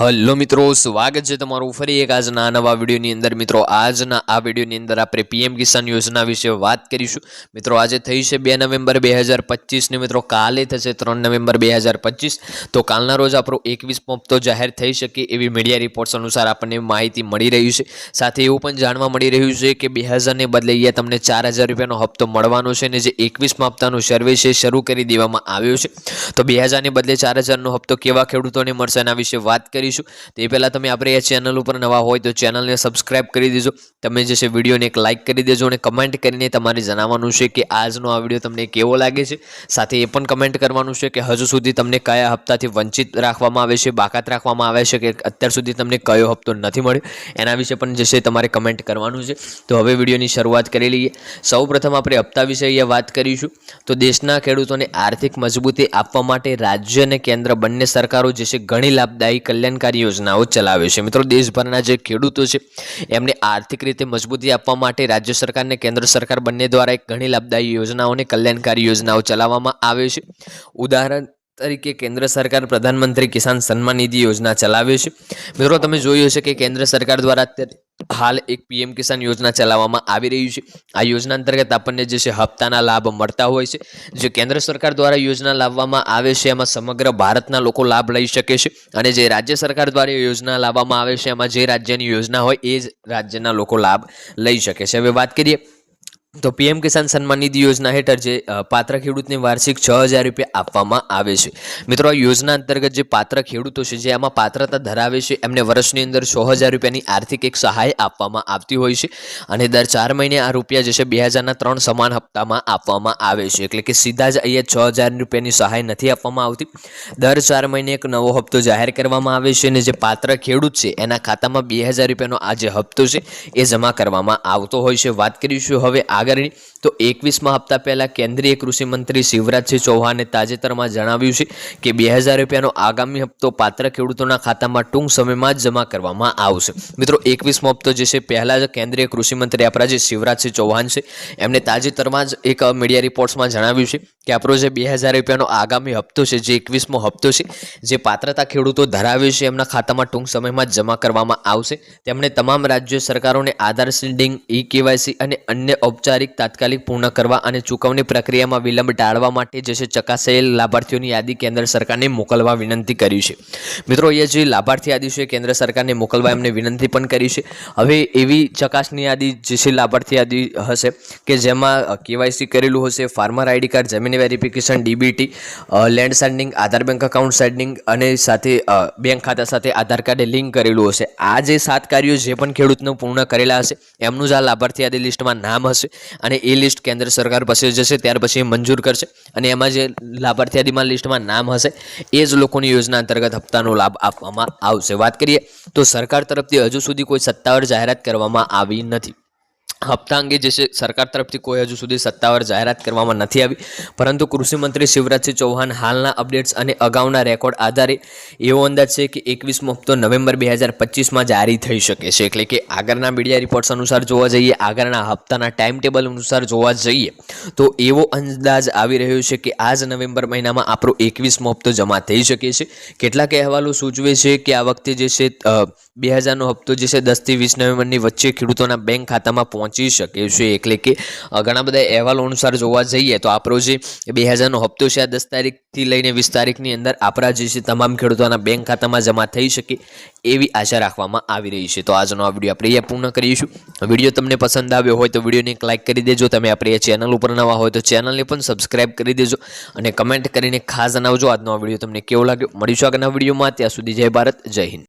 Hello મિત્રો, સ્વાગત છે તમારું ફરી એક આજના નવા વિડીયોની અંદર. મિત્રો, આજના આ વિડીયોની અંદર આપણે પીએમ કિસાન યોજના વિશે વાત કરીશું. મિત્રો, આજે થઈ છે બે નવેમ્બર બે હજાર પચીસને મિત્રો, કાલે થશે ત્રણ નવેમ્બર બે હજાર પચીસ. તો કાલના રોજ આપણો એકવીસ હપ્તો જાહેર થઈ શકે એવી મીડિયા રિપોર્ટ્સ અનુસાર આપણને માહિતી મળી રહી છે. સાથે એવું પણ જાણવા મળી રહ્યું છે કે બે હજારને બદલે અહીંયા તમને ચાર હજાર રૂપિયાનો હપ્તો મળવાનો છે અને જે એકવીસમાં હપ્તાનો સર્વે છે શરૂ કરી દેવામાં આવ્યો છે. તો બે હજારને બદલે ચાર હજારનો હપ્તો કેવા ખેડૂતોને મળશે એના વિશે વાત કરીશું. તે પહેલાં તમે આપણે એ ચેનલ ઉપર નવા હોય તો ચેનલને સબસ્ક્રાઇબ કરી દેજો. તમે જે છે વિડીયોને એક લાઇક કરી દેજો અને કમેન્ટ કરીને તમારે જણાવવાનું છે કે આજનો આ વીડિયો તમને કેવો લાગે છે. સાથે એ પણ કમેન્ટ કરવાનું છે કે હજુ સુધી તમને કયા હપ્તાથી વંચિત રાખવામાં આવે છે, બાકાત રાખવામાં આવે છે કે અત્યાર સુધી તમને કયો હપ્તો નથી મળ્યો. એના વિશે પણ જે છે તમારે કમેન્ટ કરવાનું છે. તો હવે વિડીયોની શરૂઆત કરી લઈએ. સૌ આપણે હપ્તા વિશે અહીંયા વાત કરીશું. તો દેશના ખેડૂતોને આર્થિક મજબૂતી આપવા માટે રાજ્ય અને કેન્દ્ર બંને સરકારો જે છે ઘણી લાભદાયી કલ્યાણકારી યોજનાઓ ચલાવે છે. મિત્રો, દેશભરના જે ખેડૂતો છે, એમને આર્થિક રીતે મજબૂતી આપવા માટે રાજ્ય સરકાર અને કેન્દ્ર સરકાર બંને દ્વારા એક ઘણી લાભદાયી યોજનાઓ અને કલ્યાણકારી યોજનાઓ ચલાવવામાં આવે છે. ઉદાહરણ તરીકે કેન્દ્ર સરકાર પ્રધાનમંત્રી કિસાન સન્માન નિધિ યોજના ચલાવે છે. મિત્રો, તમે જોયું હશે કે કેન્દ્ર સરકાર દ્વારા હાલ એક પીએમ કિસાન યોજના ચલાવવામાં આવી રહી છે. આ યોજના અંતર્ગત આપણને જે છે હપ્તાના લાભ મળતા હોય છે. જે કેન્દ્ર સરકાર દ્વારા યોજના લાવવામાં આવે છે, એમાં સમગ્ર ભારતના લોકો લાભ લઈ શકે છે અને જે રાજ્ય સરકાર દ્વારા યોજના લાવવામાં આવે છે, એમાં જે રાજ્યની યોજના હોય એ જ રાજ્યના લોકો લાભ લઈ શકે છે. હવે વાત કરીએ તો પીએમ કિસાન સન્માન નિધિ યોજના હેઠળ જે પાત્ર ખેડૂતને વાર્ષિક છ હજાર રૂપિયા આપવામાં આવે છે. મિત્રો, આ યોજના અંતર્ગત જે પાત્ર ખેડૂતો છે, જે આમાં પાત્રતા ધરાવે છે, એમને વર્ષની અંદર છ હજાર રૂપિયાની આર્થિક એક સહાય આપવામાં આવતી હોય છે અને દર ચાર મહિને આ રૂપિયા જે છે, બે હજારના ત્રણ સમાન હપ્તામાં આપવામાં આવે છે. એટલે કે સીધા જ અહીંયા છ હજાર રૂપિયાની સહાય નથી આપવામાં આવતી. દર ચાર મહિને એક નવો હપ્તો જાહેર કરવામાં આવે છે અને જે પાત્ર ખેડૂત છે, એના ખાતામાં બે હજાર રૂપિયાનો આ જે હપ્તો છે, એ જમા કરવામાં આવતો હોય છે. વાત કરીશું હવે આગળની તો એકવીસમાં હપ્તા પહેલાં કેન્દ્રીય કૃષિમંત્રી શિવરાજસિંહ ચૌહાણે તાજેતરમાં જણાવ્યું છે કે બે હજાર રૂપિયાનો આગામી હપ્તો પાત્ર ખેડૂતોના ખાતામાં ટૂંક સમયમાં જ જમા કરવામાં આવશે. મિત્રો, એકવીસમો હપ્તો જે છે, પહેલાં જ કેન્દ્રીય કૃષિ મંત્રી આપણા જે શિવરાજસિંહ ચૌહાણ છે. એમણે તાજેતરમાં જ એક મીડિયા રિપોર્ટ્સમાં જણાવ્યું છે કે આપણો જે બે હજાર રૂપિયાનો આગામી હપ્તો છે, જે એકવીસમો હપ્તો છે, જે પાત્રતા ખેડૂતો ધરાવે છે, એમના ખાતામાં ટૂંક સમયમાં જ જમા કરવામાં આવશે. તેમણે તમામ રાજ્ય સરકારોને આધાર, સીડિંગ ઈ કેવાયસી અને અન્ય ઔપચારિક તાત્કાલિક પૂર્ણ કરવા અને ચૂકવણી પ્રક્રિયામાં વિલંબ ટાળવા માટે જે છે ચકાસાયેલ લાભાર્થીઓની યાદી કેન્દ્ર સરકારને મોકલવા વિનંતી કરી છે. મિત્રો, અહીંયા જે લાભાર્થી યાદી છે કેન્દ્ર સરકારને મોકલવા એમને વિનંતી પણ કરી છે. હવે એવી ચકાસણી યાદી જે છે લાભાર્થી યાદી હશે કે જેમાં કેવાયસી કરેલું હશે, ફાર્મર આઈડી કાર્ડ, જમીન verification, DBT land sending, Aadhaar bank account sending અને સાથે બેંક ખાતા સાથે આધાર કાર્ડે લિંક કરેલું હશે. આ જે સાત કાર્યો જે પણ ખેડૂતનું પૂર્ણ કરેલા હશે, એમનું જ આ લાભાર્થી યાદી લિસ્ટમાં નામ હશે. અને એ લિસ્ટ કેન્દ્ર સરકાર પાસે જશે, ત્યાર પછી મંજૂર કરશે. અને એમાં જે લાભાર્થી યાદીમાં લિસ્ટમાં નામ હશે, એ જ લોકોની યોજના અંતર્ગત હપ્તાનો લાભ આપવામાં આવશે. વાત કરીએ તો સરકાર તરફથી હજુ સુધી કોઈ સત્તાવાર જાહેરાત કરવામાં આવી નથી. હપ્તા અંગે જે છે, સરકાર તરફથી કોઈ હજુ સુધી સત્તાવાર જાહેરાત કરવામાં નથી આવી. પરંતુ કૃષિમંત્રી શિવરાજસિંહ ચૌહાણ હાલના અપડેટ્સ અને અગાઉના રેકોર્ડ આધારે એવો અંદાજ છે કે એકવીસમો હપ્તો નવેમ્બર બે હજાર પચીસમાં જારી થઈ શકે છે. એટલે કે આગળના મીડિયા રિપોર્ટ્સ અનુસાર જોવા જઈએ, આગળના હપ્તાના ટાઈમ ટેબલ અનુસાર જોવા જઈએ, તો એવો અંદાજ આવી રહ્યો છે કે આ જ નવેમ્બર મહિનામાં આપણો એકવીસમો હપ્તો જમા થઈ શકે છે. કેટલાક અહેવાલો સૂચવે છે કે આ વખતે જે છે બે હજારનો હપ્તો જે છે, દસથી વીસ નવેમ્બરની વચ્ચે ખેડૂતોના બેંક ખાતામાં પહોંચી શકે છે. એટલે કે ઘણા બધા અહેવાલો અનુસાર જોવા જઈએ તો આપણો જે બે હજારનો હપ્તો છે, આ દસ તારીખથી લઈને વીસ તારીખની અંદર આપણા જે છે તમામ ખેડૂતોના બેંક ખાતામાં જમા થઈ શકે એવી આશા રાખવામાં આવી રહી છે. તો આજનો આ વીડિયો આપણે અહીંયા પૂર્ણ કરીશું. વીડિયો તમને પસંદ આવ્યો હોય તો વિડીયોને એક લાઇક કરી દેજો. તમે આપણે ચેનલ ઉપર નવા હોય તો ચેનલને પણ સબસ્ક્રાઇબ કરી દેજો અને કમેન્ટ કરીને ખાસ જણાવજો. આજનો આ વીડિયો તમને કેવો લાગ્યો? મળીશું આગળના વિડીયોમાં. ત્યાં સુધી જય ભારત, જય હિન્દ.